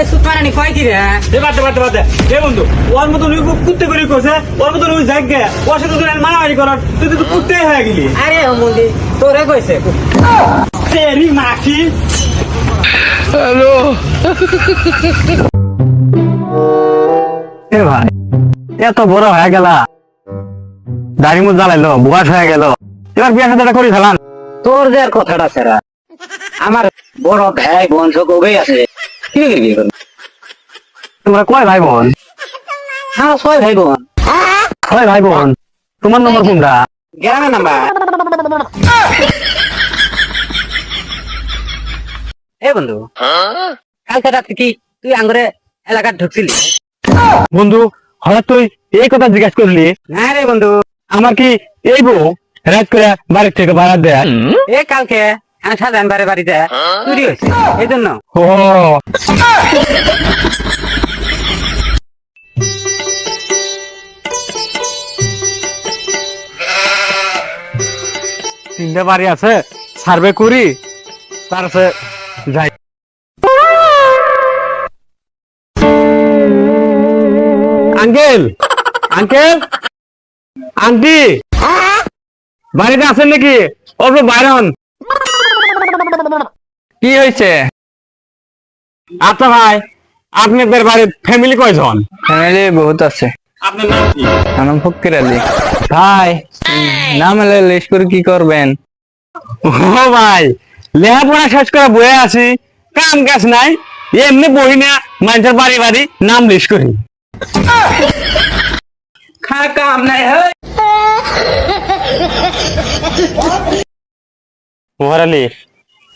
এ সুত কয় কি রে? এ বাদ বাদ বাদ এ বন্ধু ওর মতন ওই কুত্তে করে কইছে ওর মতন ওই জায়গা ওর সাথে তোর মারামারি করার তুই তো কুত্তে হয়ে গেলি। আরে মন্দির তোরে কইছে। তেরি মাখি। এ ভাই এত বড় হয়ে গেলা। দাড়ি মুখ জ্বালাইলো বয়স হয়ে গেল। এবার বিয়ে সাথে করি ফেলান। তোর যে আর কথাটা সেরা। আমার বড় ভাই বোন সব আছে। তোমরা কয় ভাই বোন? হ্যাঁ ছয় ভাই বোন। কয় ভাই বোন। তোমার নম্বর কোনটা? গ্রামের নাম্বার এ বন্ধু কালকে রাত্রে কি তুই আঙ্গুরে এলাকা ঢুকছিলি? বন্ধু হঠাৎ তুই এই কথা জিজ্ঞাসা করলি? না রে বন্ধু। আমার কি এই বউ রাত করে বাড়ির থেকে ভাড়া দেয়? এ কালকে সাজান বাড়ি বাড়িতে চুরি হয়েছে এই জন্য তিনটা বাড়ি আছে, সার্ভে করি তারপরে যাই। আঙ্কেল আঙ্কেল, আন্টি, বাড়িতে আছেন নাকি? অল্প বাইরে কি হয়েছে? আচ্ছা ভাই আপনাদের বাড়ির ফ্যামিলি কয়জন? ফ্যামিলি বহুত আছে। আপনার নাম কি? নাম ফকির আলী। ভাই নাম এলে লিস্ট করে কি করবেন? ও ভাই লেখাপড়া শেষ করে বয়ে আছি কাম কাজ নাই এমনি বই না মানুষের বাড়ি বাড়ি নাম লিস্ট করি। খা কাম নাই হয় মোহরালি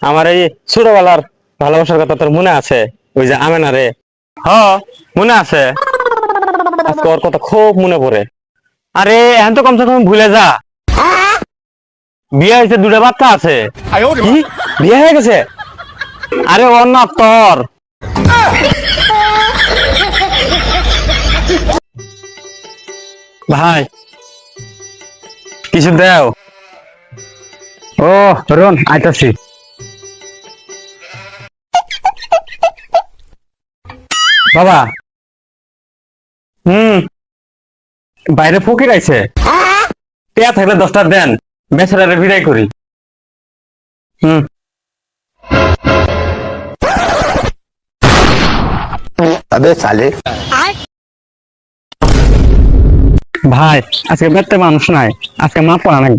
আমার এই ছোটবেলার ভালোবাসার কথা তোর মনে আছে? ওই যে আমেনা রে। হ, মনে আছে? ওর কথা খুব মনে পড়ে। আরে, এখন তো কমসে কম ভুলে যা। বিয়ে হয়েছে, দুটো বাচ্চা আছে? বিয়ে হয়ে গেছে? আরে, ওর না তোর। ভাই, কিছু দেও। ও রন আইতাছি। বাবা। হুম। বাইরে ফকির আইছে। পেয়া থাকলে দশটা দেন বেচারারে বিদায় করি। হুম। আবে সালে। ভাই আজকে বেতে মানুষ নাই আজকে মা পড়া নাই।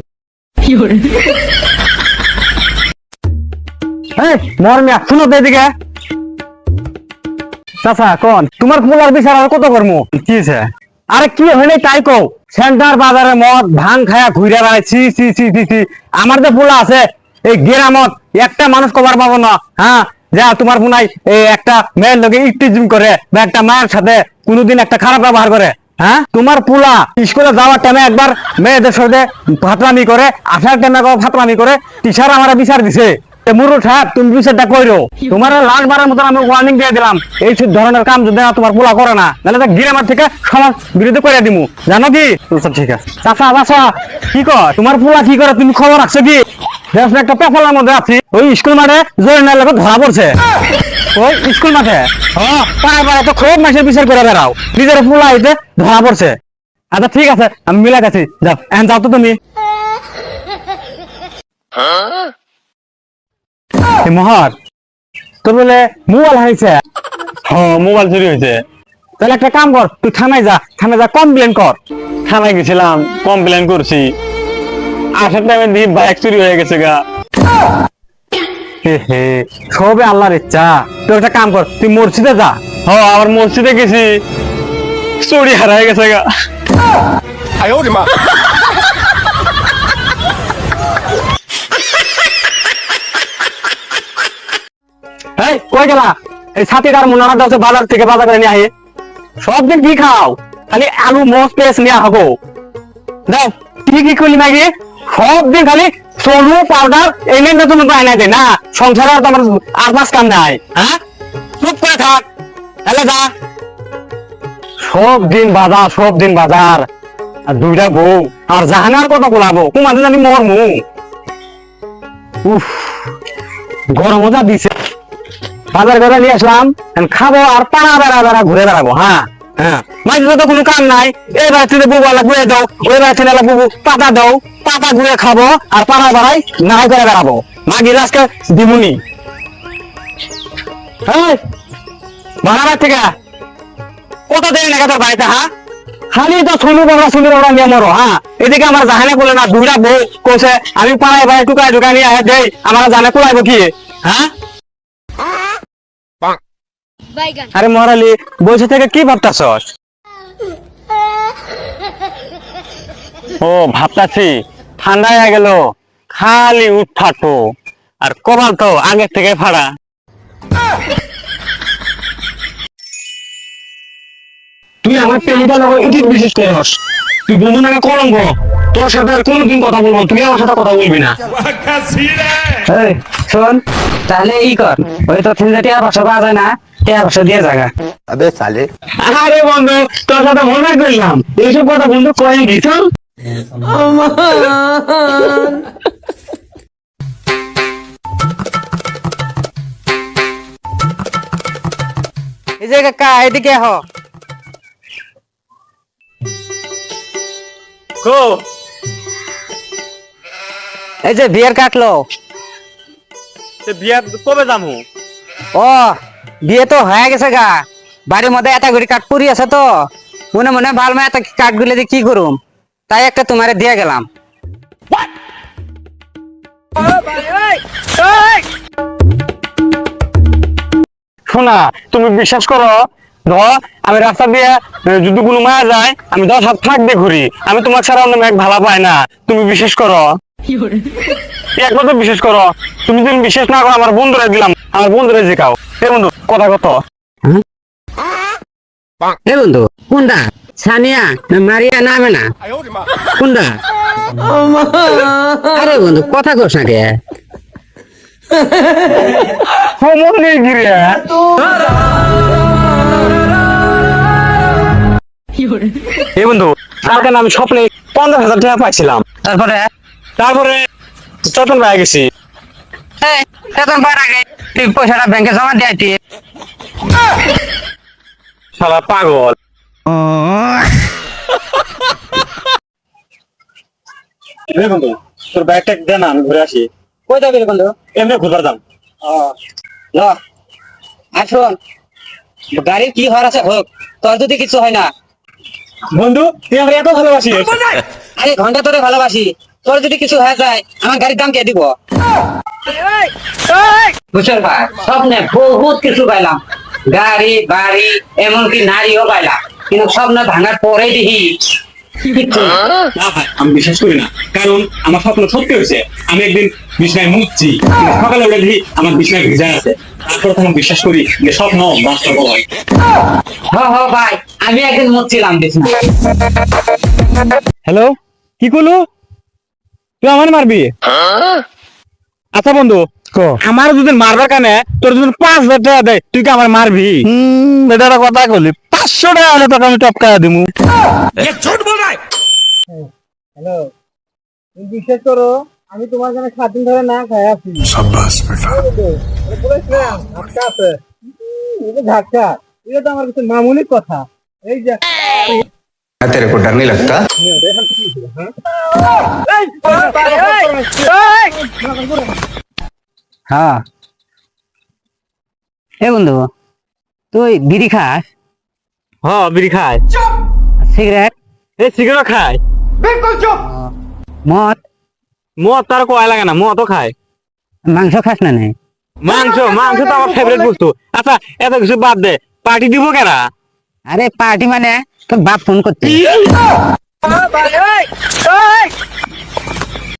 এই মর মিয়া শুনো তো এদিকে। চাচা কোন তোমার পোলার বিচার আর কত করব কি হয়েছে? আরে কি হয়নি তাই কও সেন্টার বাজারে মদ ভাং খায়া ঘুরে ছি ছি ছি ছি ছি। আমার যে পোলা আছে এই গ্রামত একটা মানুষ কবার পাবো না হ্যাঁ? যা তোমার পুনাই এই একটা মেয়ের লোকে ইকটিজিম করে বা একটা মায়ের সাথে কোনোদিন একটা খারাপ ব্যবহার করে হ্যাঁ? তোমার পোলা স্কুলে যাওয়ার টাইমে একবার মেয়েদের সাথে ফাতলামি করে আসার টাইমে ফাতলামি করে টিচার আমার বিচার দিছে। মুরু ঠাক তুমি বিচারটা কইরো। তোমার লাস্ট বারের মতন আমি ওয়ার্নিং দিয়ে দিলাম। এই ধরনের কাম যদি তোমার পোলা করে না তাহলে তো গিরামার থেকে সমাজ বিরুদ্ধে করে দিমু। জানো কি? আচ্ছা, ঠিক আছে। চাচা বাসা কি কর তোমার পোলা কি করে তুমি খবর রাখছো কি? একটা পেপালার মধ্যে আছি ওই স্কুল মাঠে জরিনার লোক ধরা পড়ছে। ওই স্কুল মাঠে? হ্যাঁ পাড়া পাড়া তো খুব মাসের বিচার করে বেড়াও। নিজের পোলা হইতে ধরা পড়ছে। আচ্ছা ঠিক আছে আমি মিলা গেছি যাও এখন যাও তো তুমি। মহার তোর বলে মোবাইল হারিয়েছে হ্যাঁ মোবাইল চুরি হয়েছে। তাহলে একটা কাম কর তুই থানায় যা থানায় যা কমপ্লেন কর। থানায় গেছিলাম কমপ্লেন করছি। আসার টাইমে দিয়ে বাইক চুরি হয়ে গেছে গা। হে সবে আল্লাহর ইচ্ছা। তুই একটা কাম কর তুই মসজিদে যা। হ আবার মসজিদে গেছি। চুরি হারাই গেছে গা। এই কই গেলা। এই সাথীটার মুনানা দাসে বাজার থেকে বাজার করে নিয়ে আহে। সব দিন কি খাও, খালি আলু, মোস পেস নিয়ে হব। দাও, কি কি করলি মাগি? সব দিন খালি সরু পাউডার এই মেন তুমি পায় না দে না? সংসারে আর তোমার আর মাস কাম নাই হ্যাঁ? চুপ করে থাক, তাহলে যা। সব দিন বাজার, সব দিন বাজার। আর দুইটা বউ, আর জাহানার কথা বলাবো তোমাদের জানি মু উফ, গরম মজা দিছে। বাজার করে নিয়ে আসলাম খাব আর পাড়া বেড়া বেড়া ঘুরে বেড়াবো হ্যাঁ? হ্যাঁ। মাঝে তো কোনো কাম নাই ঘুরে দাও, ওই বুবু পাতা দাও, পাতা ঘুরে খাব আর পাড়া বেড়াই করে বেড়াবো। মাগি দিমুনি। কত হ্যাঁ? খালি তো শুনু বাবা শুনু বাবা নিয়ে মরো হ্যাঁ? এদিকে আমার জাহানে বলে না, দুইটা বউ কইছে, আমি পাড়ায় ভাই টুকাই টুকাই নিয়ে আহে আমার জানে কুলাইব কি? হ্যাঁ? আরে মরালি বলছে থেকে কি ভাবতাছস? ও ভাবতাছি ঠান্ডা হয়ে গেল খালি উঠ ফাটো আর কপাল তো আগের থেকে ফাড়া। তুই আমার প্রেমিকা লগর উচিত বিশেষ করস তুই বন্ধু নাকি কলঙ্ক। তোর সাথে আর কোনোদিন কথা বলব তুই আমার সাথে কথা বলবি না। এই, শোন। তাহলে ই কর ওই তো থেকে টিয়া বাসা পাওয়া যায় না টিয়া বাসা দিয়ে জাগা। আবে সালে। আরে বন্ধু তোর সাথে মনে করলাম এইসব কথা বন্ধু কয়ে গেছ এই যে কাকা এদিকে হ কো। এই যে বিয়ার কাটলো। বিয়া কবে যামু? ও বিয়ে তো হয়ে গেছে গা। বাড়ির মধ্যে এটা করে কাঠ পুরি আছে তো। মনে মনে ভালো মা এত কাঠগুলো দিয়ে কি করুম তাই একটা তোমারে দিয়ে গেলাম। শোনা তুমি বিশ্বাস করো? ধর আমি রাস্তা দিয়ে যদি কোনো মায়া যায় আমি দশ হাত ফাঁক দিয়ে ঘুরি আমি তোমার ছাড়া অন্য মেঘ ভালো পাই না। তুমি বিশ্বাস করো? একবার তো বিশ্বাস করো তুমি যদি বিশ্বাস না করো আমার বন্ধুরা দিলাম। আমার বন্ধুরা এ বন্ধু কথা কত? এ বন্ধু কোনটা? সানিয়া না মারিয়া নামে না কোনটা? আরে বন্ধু কথা কোস না কে? সমন নেই গিরে। এ বন্ধু কালকে আমি স্বপ্নে পঞ্চাশ হাজার টাকা পাইছিলাম। তারপরে? তারপরে চটন পাই গেছি। এই, বেতন পাওয়ার আগে তুই পয়সাটা ব্যাংকে জমা দিয়ে আইতি। শালা পাগল। বন্ধু তোর ব্যাগটা দে না আমি ঘুরে আসি। কই যাবি রে বন্ধু? এমনি ঘুরবার দাম ল। শোন গাড়ির কি হওয়ার আছে হোক তোর যদি কিছু হয় না। বন্ধু তুই আমার এত ভালোবাসিস। আরে ঘণ্টা ধরে ভালোবাসি। তোর যদি কিছু হয়ে যায় আমার গাড়ির দাম কে দিব? বুঝছেন ভাই? স্বপ্নে বহুত কিছু পাইলাম। গাড়ি বাড়ি এমনকি নারীও পাইলাম। কিন্তু স্বপ্ন ভাঙার পরে দেখি ভাই আমি বিশ্বাস করি না। কারণ আমার স্বপ্ন সত্যি হয়েছে। আমি একদিন বিছনায় মুচ্ছি কিন্তু সকালে উঠে দেখি আমার বিছনায় ভিজা আছে। তারপর তখন বিশ্বাস করি যে স্বপ্ন বাস্তব হয়। হ হ ভাই আমি একদিন মুচ্ছিলাম বিছনা হ্যালো? কি করলু? তুই আমার মারবি? আচ্ছা বন্ধু আমার যদি মারবার কানে তোর যদি পাঁচ হাজার টাকা দেয় তুই কি আমার মারবি? হম এটা কথা কলি পাঁচশো টাকা হলে তোকে আমি টপকা দিমু। বিশ্বাস করো আমি তোমার জন্য সাত দিন ধরে না খাই আছি। ঝাটকা এটা তো আমার কাছে মামুলি কথা। এই যে तेरे को डर नहीं लगता হ্যাঁ এ বন্ধু তুই বিড়ি খাস হ বিড়ি খায় সিগারেট এই সিগারেট খায় মদ মদ তার কয় লাগে না মদও খায় মাংস খাস না নাই মাংস মাংস তো আমার ফেভারিট বস্তু আচ্ছা এত কিছু বাদ দে পার্টি দিব কেনা আরে পার্টি মানে তোর বাপ ফোন করতে।